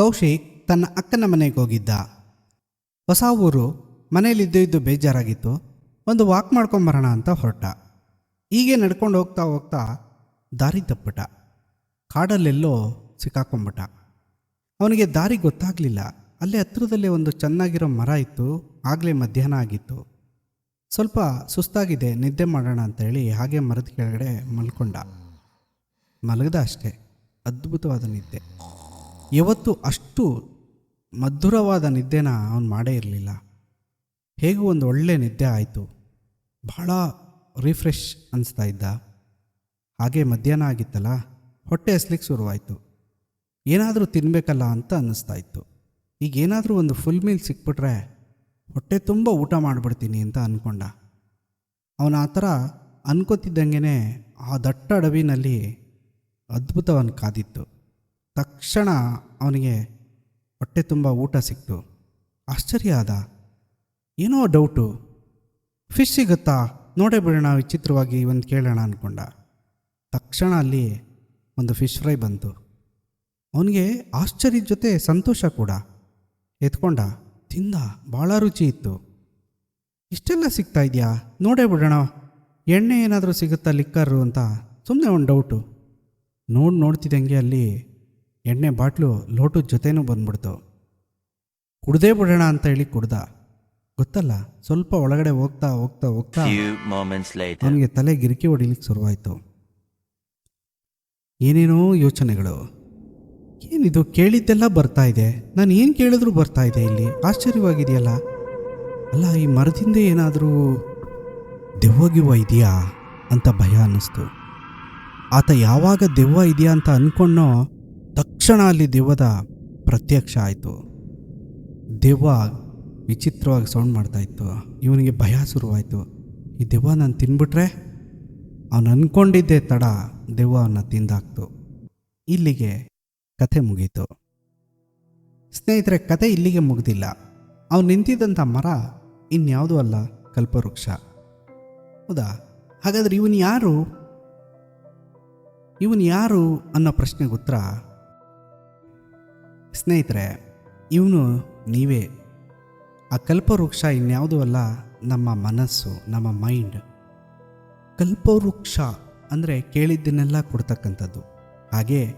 ಕೌಶಿಕ್ ತನ್ನ ಅಕ್ಕನ ಮನೆಗೆ ಹೋಗಿದ್ದ. ಹೊಸ ಊರು ಮನೇಲಿದ್ದು ಇದ್ದು ಬೇಜಾರಾಗಿತ್ತು. ಒಂದು ವಾಕ್ ಮಾಡ್ಕೊಂಬರೋಣ ಅಂತ ಹೊರಟ. ಹೀಗೆ ನಡ್ಕೊಂಡು ಹೋಗ್ತಾ ಹೋಗ್ತಾ ದಾರಿ ತಪ್ಪಿಟ. ಕಾಡಲ್ಲೆಲ್ಲೋ ಸಿಕ್ಕಾಕೊಂಬಿಟ್ಟ ಅವನಿಗೆ ದಾರಿ ಗೊತ್ತಾಗಲಿಲ್ಲ. ಅಲ್ಲೇ ಹತ್ತಿರದಲ್ಲೇ ಒಂದು ಚೆನ್ನಾಗಿರೋ ಮರ ಇತ್ತು. ಆಗಲೇ ಮಧ್ಯಾಹ್ನ ಆಗಿತ್ತು. ಸ್ವಲ್ಪ ಸುಸ್ತಾಗಿದೆ, ನಿದ್ದೆ ಮಾಡೋಣ ಅಂತೇಳಿ ಹಾಗೆ ಮರದ ಕೆಳಗಡೆ ಮಲ್ಕೊಂಡ. ಮಲಗದ ಅಷ್ಟೇ. ಅದ್ಭುತವಾದ ನಿದ್ದೆ. ಯಾವತ್ತೂ ಅಷ್ಟು ಮಧುರವಾದ ನಿದ್ದೆನ ಅವನು ಮಾಡೇ ಇರಲಿಲ್ಲ. ಹೇಗೂ ಒಂದು ಒಳ್ಳೆ ನಿದ್ದೆ ಆಯಿತು. ಬಹಳ ರಿಫ್ರೆಶ್ ಅನಿಸ್ತಾ ಇದ್ದ. ಹಾಗೆ ಮಧ್ಯಾಹ್ನ ಆಗಿತ್ತಲ್ಲ, ಹೊಟ್ಟೆ ಹಸ್ಲಿಕ್ಕೆ ಶುರುವಾಯಿತು. ಏನಾದರೂ ತಿನ್ನಬೇಕಲ್ಲ ಅಂತ ಅನ್ನಿಸ್ತಾ ಇತ್ತು. ಈಗ ಏನಾದರೂ ಒಂದು ಫುಲ್ ಮೀಲ್ ಸಿಕ್ಬಿಟ್ರೆ ಹೊಟ್ಟೆ ತುಂಬ ಊಟ ಮಾಡಿಬಿಡ್ತೀನಿ ಅಂತ ಅಂದ್ಕೊಂಡ ಅವನು ಆ ಥರ ಅನ್ಕೋತಿದ್ದಂಗೆ ಆ ದಟ್ಟ ಅಡವಿನಲ್ಲಿ ಅದ್ಭುತವನ್ನು ಕಾದಿತ್ತು. ತಕ್ಷಣ ಅವನಿಗೆ ಹೊಟ್ಟೆ ತುಂಬ ಊಟ ಸಿಕ್ತು. ಆಶ್ಚರ್ಯ ಆದ. ಏನೋ ಡೌಟು. ಫಿಶ್ ಸಿಗುತ್ತಾ? ನೋಡೇ ಬಿಡೋಣ, ವಿಚಿತ್ರವಾಗಿ ಒಂದು ಕೇಳೋಣ ಅಂದ್ಕೊಂಡ ತಕ್ಷಣ ಅಲ್ಲಿ ಒಂದು ಫಿಶ್ ಫ್ರೈ ಬಂತು. ಅವನಿಗೆ ಆಶ್ಚರ್ಯದ ಜೊತೆ ಸಂತೋಷ ಕೂಡ. ಎತ್ಕೊಂಡ. ತಿಂದ. ಭಾಳ ರುಚಿ ಇತ್ತು. ಇಷ್ಟೆಲ್ಲ ಸಿಗ್ತಾ ಇದೆಯಾ? ನೋಡೇ ಬಿಡೋಣ. ಎಣ್ಣೆ ಏನಾದರೂ ಸಿಗುತ್ತಾ ಲಿಕ್ಕರು ಅಂತ ಸುಮ್ಮನೆ ಒಂದು ಡೌಟು. ನೋಡಿ ನೋಡ್ತಿದ್ದಂಗೆ ಅಲ್ಲಿ ಎಣ್ಣೆ ಬಾಟ್ಲು ಲೋಟದ ಜೊತೆನೂ ಬಂದ್ಬಿಡ್ತು. ಕುಡ್ದೇ ಬಿಡೋಣ ಅಂತ ಹೇಳಿ ಕುಡ್ದ. ಗೊತ್ತಲ್ಲ ಸ್ವಲ್ಪ ಒಳಗಡೆ ಹೋಗ್ತಾ ಹೋಗ್ತಾ ಹೋಗ್ತಾ ಅವನಿಗೆ ತಲೆ ಗಿರಿಕಿ ಹೊಡಿಲಿಕ್ಕೆ ಶುರುವಾಯಿತು. ಏನೇನೋ ಯೋಚನೆಗಳು. ಏನಿದು ಕೇಳಿದ್ದೆಲ್ಲ ಬರ್ತಾ ಇದೆ. ನಾನು ಏನು ಕೇಳಿದ್ರು ಬರ್ತಾ ಇದೆ ಇಲ್ಲಿ. ಆಶ್ಚರ್ಯವಾಗಿದೆಯಲ್ಲ? ಅಲ್ಲ ಈ ಮರದಿಂದ ಏನಾದರೂ ದೆವ್ವ ಗಿವ್ವ ಇದೆಯಾ? ಅಂತ ಭಯ ಅನ್ನಿಸ್ತು. ಆತ ಯಾವಾಗ ದೆವ್ವ ಇದೆಯಾ ಅಂತ ಅಂದ್ಕೊಂಡೋ ತಕ್ಷಣ ಅಲ್ಲಿ ದೆವ್ವದ ಪ್ರತ್ಯಕ್ಷ ಆಯಿತು. ದೆವ್ವ ವಿಚಿತ್ರವಾಗಿ ಸೌಂಡ್ ಮಾಡ್ತಾ ಇತ್ತು. ಇವನಿಗೆ ಭಯ ಶುರುವಾಯಿತು. ಈ ದೆವ್ವ ನಾನು ತಿನ್ಬಿಟ್ರೆ ಅವನು ಅಂದ್ಕೊಂಡಿದ್ದೆ ತಡ ದೆವ್ವ ಅವನ್ನ ತಿಂದಾಕ್ತು. ಇಲ್ಲಿಗೆ ಕಥೆ ಮುಗೀತು. ಸ್ನೇಹಿತರೆ ಕತೆ ಇಲ್ಲಿಗೆ ಮುಗ್ದಿಲ್ಲ. ಅವನು ನಿಂತಿದ್ದಂಥ ಮರ ಇನ್ಯಾವುದೂ ಅಲ್ಲ, ಕಲ್ಪವೃಕ್ಷ. ಹೌದಾ? ಹಾಗಾದ್ರೆ ಇವನು ಯಾರು? ಇವನು ಯಾರು ಅನ್ನೋ ಪ್ರಶ್ನೆಗೆ ಉತ್ತರ ಸ್ನೇಹಿತರೆ, ಇವನು ನೀವೇ. ಆ ಕಲ್ಪವೃಕ್ಷ ಇನ್ಯಾವುದೂ ಅಲ್ಲ, ನಮ್ಮ ಮನಸ್ಸು, ನಮ್ಮ ಮೈಂಡ್. ಕಲ್ಪವೃಕ್ಷ ಅಂದರೆ ಕೇಳಿದ್ದನ್ನೆಲ್ಲ ಕೊಡ್ತಕ್ಕಂಥದ್ದು. ಹಾಗೆ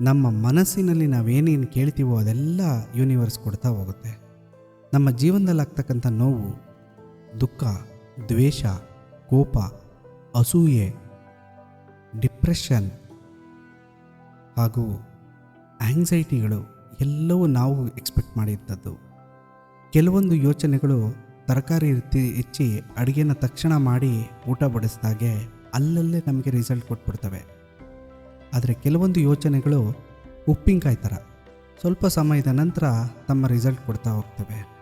ನಮ್ಮ ಮನಸ್ಸಿನಲ್ಲಿ ನಾವೇನೇನು ಕೇಳ್ತೀವೋ ಅದೆಲ್ಲ ಯೂನಿವರ್ಸ್ ಕೊಡ್ತಾ ಹೋಗುತ್ತೆ. ನಮ್ಮ ಜೀವನದಲ್ಲಿ ಆಗ್ತಕ್ಕಂಥ ನೋವು, ದುಃಖ, ದ್ವೇಷ, ಕೋಪ, ಅಸೂಯೆ, ಡಿಪ್ರೆಷನ್ ಹಾಗೂ ಆಂಗ್ಸೈಟಿಗಳು ಎಲ್ಲವೂ ನಾವು ಎಕ್ಸ್ಪೆಕ್ಟ್ ಮಾಡಿದ್ದದ್ದು. ಕೆಲವೊಂದು ಯೋಚನೆಗಳು ತರಕಾರಿ ರೀತಿ ಹೆಚ್ಚಿ ಅಡುಗೆನ ತಕ್ಷಣ ಮಾಡಿ ಊಟ ಬಡಿಸಿದಾಗೆ ಅಲ್ಲಲ್ಲೇ ನಮಗೆ ರಿಸಲ್ಟ್ ಕೊಟ್ಬಿಡ್ತವೆ. ಆದರೆ ಕೆಲವೊಂದು ಯೋಚನೆಗಳು ಉಪ್ಪಿನಕಾಯಿ ಥರ ಸ್ವಲ್ಪ ಸಮಯದ ನಂತರ ತಮ್ಮ ರಿಸಲ್ಟ್ ಕೊಡ್ತಾ ಹೋಗ್ತವೆ.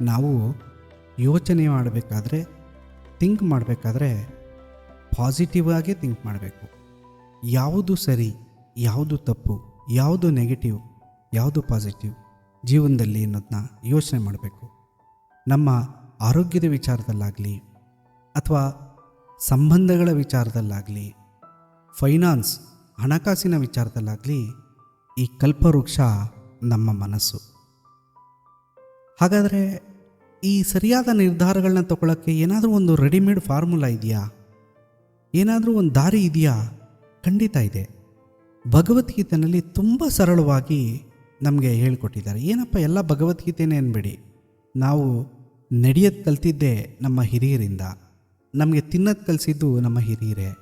ನಾವು ಯೋಚನೆ ಮಾಡಬೇಕಾದ್ರೆ ಥಿಂಕ್ ಮಾಡಬೇಕಾದ್ರೆ ಪಾಸಿಟಿವ್ ಆಗೇ ಥಿಂಕ್ ಮಾಡಬೇಕು. ಯಾವುದು ಸರಿ, ಯಾವುದು ತಪ್ಪು, ಯಾವುದು ನೆಗೆಟಿವ್ ಯಾವುದು ಪಾಸಿಟಿವ್ ಜೀವನದಲ್ಲಿ ಅನ್ನೋದನ್ನ ಯೋಚನೆ ಮಾಡಬೇಕು. ನಮ್ಮ ಆರೋಗ್ಯದ ವಿಚಾರದಲ್ಲಾಗಲಿ ಅಥವಾ ಸಂಬಂಧಗಳ ವಿಚಾರದಲ್ಲಾಗಲಿ ಫೈನಾನ್ಸ್ ಹಣಕಾಸಿನ ವಿಚಾರದಲ್ಲಾಗಲಿ ಈ ಕಲ್ಪವೃಕ್ಷ ನಮ್ಮ ಮನಸ್ಸು. ಹಾಗಾದರೆ ಈ ಸರಿಯಾದ ನಿರ್ಧಾರಗಳನ್ನ ತಗೊಳ್ಳೋಕ್ಕೆ ಏನಾದರೂ ಒಂದು ರೆಡಿಮೇಡ್ ಫಾರ್ಮುಲಾ ಇದೆಯಾ? ಏನಾದರೂ ಒಂದು ದಾರಿ ಇದೆಯಾ? ಖಂಡಿತ ಇದೆ. ಭಗವದ್ಗೀತೆಯಲ್ಲಿ ತುಂಬ ಸರಳವಾಗಿ ನಮಗೆ ಹೇಳ್ಕೊಟ್ಟಿದ್ದಾರೆ. ಏನಪ್ಪ ಎಲ್ಲ ಭಗವದ್ಗೀತೆನೇ ಅನ್ಬೇಡಿ. ನಾವು ನಡೆಯೋದು ಕಲ್ತಿದ್ದೇ ನಮ್ಮ ಹಿರಿಯರಿಂದ. ನಮಗೆ ತಿನ್ನೋದು ಕಲಿಸಿದ್ದು ನಮ್ಮ ಹಿರಿಯರೇ.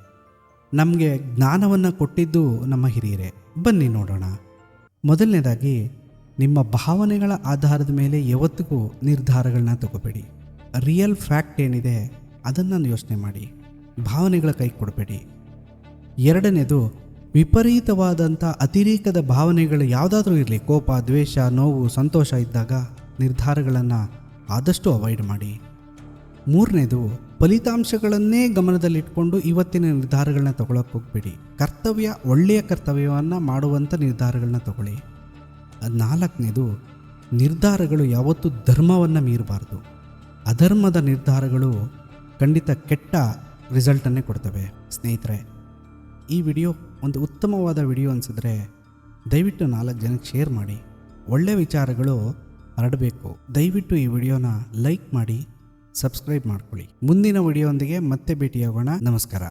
ನಮಗೆ ಜ್ಞಾನವನ್ನು ಕೊಟ್ಟಿದ್ದು ನಮ್ಮ ಹಿರಿಯರೇ. ಬನ್ನಿ ನೋಡೋಣ. ಮೊದಲನೇದಾಗಿ ನಿಮ್ಮ ಭಾವನೆಗಳ ಆಧಾರದ ಮೇಲೆ ಯಾವತ್ತಿಗೂ ನಿರ್ಧಾರಗಳನ್ನ ತಗೋಬೇಡಿ. ರಿಯಲ್ ಫ್ಯಾಕ್ಟ್ ಏನಿದೆ ಅದನ್ನು ಯೋಚನೆ ಮಾಡಿ. ಭಾವನೆಗಳ ಕೈ ಕೊಡಬೇಡಿ. ಎರಡನೇದು ವಿಪರೀತವಾದಂಥ ಅತಿರೇಕದ ಭಾವನೆಗಳು ಯಾವುದಾದ್ರೂ ಇರಲಿ, ಕೋಪ, ದ್ವೇಷ, ನೋವು, ಸಂತೋಷ ಇದ್ದಾಗ ನಿರ್ಧಾರಗಳನ್ನು ಆದಷ್ಟು ಅವಾಯ್ಡ್ ಮಾಡಿ. ಮೂರನೇದು, ಫಲಿತಾಂಶಗಳನ್ನೇ ಗಮನದಲ್ಲಿಟ್ಕೊಂಡು ಇವತ್ತಿನ ನಿರ್ಧಾರಗಳನ್ನ ತಗೊಳಕ್ಕೆ ಹೋಗಬೇಡಿ. ಕರ್ತವ್ಯ, ಒಳ್ಳೆಯ ಕರ್ತವ್ಯವನ್ನು ಮಾಡುವಂಥ ನಿರ್ಧಾರಗಳನ್ನ ತಗೊಳ್ಳಿ. ನಾಲ್ಕನೇದು, ನಿರ್ಧಾರಗಳು ಯಾವತ್ತೂ ಧರ್ಮವನ್ನು ಮೀರಬಾರ್ದು. ಅಧರ್ಮದ ನಿರ್ಧಾರಗಳು ಖಂಡಿತ ಕೆಟ್ಟ ರಿಸಲ್ಟನ್ನೇ ಕೊಡ್ತವೆ. ಸ್ನೇಹಿತರೆ ಈ ವಿಡಿಯೋ ಒಂದು ಉತ್ತಮವಾದ ವಿಡಿಯೋ ಅನಿಸಿದ್ರೆ ದಯವಿಟ್ಟು ನಾಲ್ಕು ಜನಕ್ಕೆ ಶೇರ್ ಮಾಡಿ. ಒಳ್ಳೆ ವಿಚಾರಗಳು ಹರಡಬೇಕು. ದಯವಿಟ್ಟು ಈ ವಿಡಿಯೋನ ಲೈಕ್ ಮಾಡಿ, ಸಬ್ಸ್ಕ್ರೈಬ್ ಮಾಡ್ಕೊಳ್ಳಿ. ಮುಂದಿನ ವಿಡಿಯೋ ಮತ್ತೆ ಭೇಟಿಯಾಗೋಣ. ನಮಸ್ಕಾರ.